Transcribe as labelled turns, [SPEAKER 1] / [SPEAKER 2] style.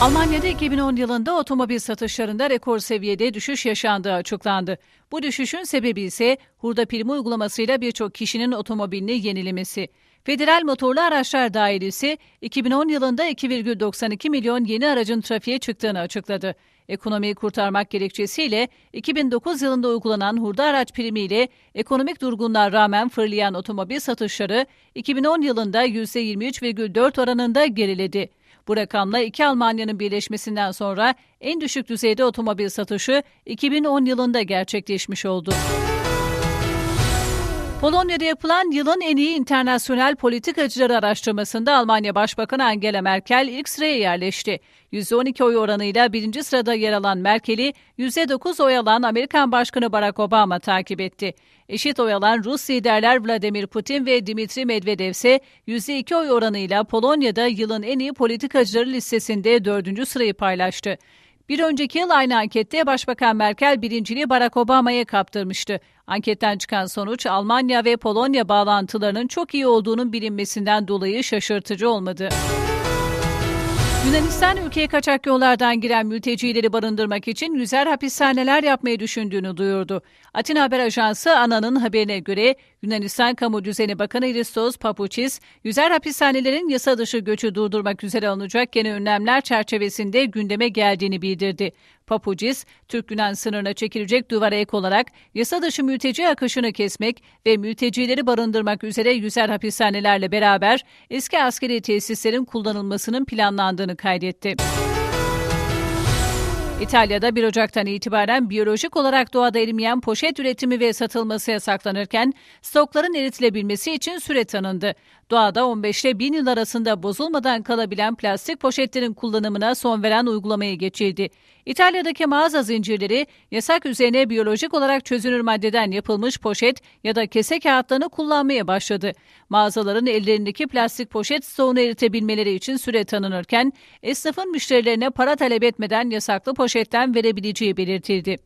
[SPEAKER 1] Almanya'da 2010 yılında otomobil satışlarında rekor seviyede düşüş yaşandığı açıklandı. Bu düşüşün sebebi ise hurda primi uygulamasıyla birçok kişinin otomobilini yenilemesi. Federal Motorlu Araçlar Dairesi 2010 yılında 2,92 milyon yeni aracın trafiğe çıktığını açıkladı. Ekonomiyi kurtarmak gerekçesiyle 2009 yılında uygulanan hurda araç primiyle ekonomik durgunluğa rağmen fırlayan otomobil satışları 2010 yılında %23,4 oranında geriledi. Bu rakamla iki Almanya'nın birleşmesinden sonra en düşük düzeyde otomobil satışı 2010 yılında gerçekleşmiş oldu. Polonya'da yapılan yılın en iyi internasyonel politikacıları araştırmasında Almanya Başbakanı Angela Merkel ilk sıraya yerleşti. %12 oy oranıyla birinci sırada yer alan Merkel'i %9 oy alan Amerikan Başkanı Barack Obama takip etti. Eşit oy alan Rus liderler Vladimir Putin ve Dimitri Medvedev ise %2 oy oranıyla Polonya'da yılın en iyi politikacıları listesinde dördüncü sırayı paylaştı. Bir önceki yıl aynı ankette Başbakan Merkel birinciliği Barack Obama'ya kaptırmıştı. Anketten çıkan sonuç Almanya ve Polonya bağlantılarının çok iyi olduğunun bilinmesinden dolayı şaşırtıcı olmadı. Yunanistan ülkeye kaçak yollardan giren mültecileri barındırmak için yüzer hapishaneler yapmayı düşündüğünü duyurdu. Atina Haber Ajansı ANA'nın haberine göre Yunanistan Kamu Düzeni Bakanı Hristos Papuçis, yüzer hapishanelerin yasa dışı göçü durdurmak üzere alınacak yeni önlemler çerçevesinde gündeme geldiğini bildirdi. Papucis, Türk-Yunan sınırına çekilecek duvara ek olarak yasa dışı mülteci akışını kesmek ve mültecileri barındırmak üzere yüzer hapishanelerle beraber eski askeri tesislerin kullanılmasının planlandığını kaydetti. İtalya'da 1 Ocak'tan itibaren biyolojik olarak doğada erimeyen poşet üretimi ve satılması yasaklanırken stokların eritilebilmesi için süre tanındı. Doğada 15 ile 1000 yıl arasında bozulmadan kalabilen plastik poşetlerin kullanımına son veren uygulamaya geçildi. İtalya'daki mağaza zincirleri yasak üzerine biyolojik olarak çözünür maddeden yapılmış poşet ya da kese kağıtlarını kullanmaya başladı. Mağazaların ellerindeki plastik poşet stoğunu eritebilmeleri için süre tanınırken esnafın müşterilerine para talep etmeden yasaklı poşetten verebileceği belirtildi.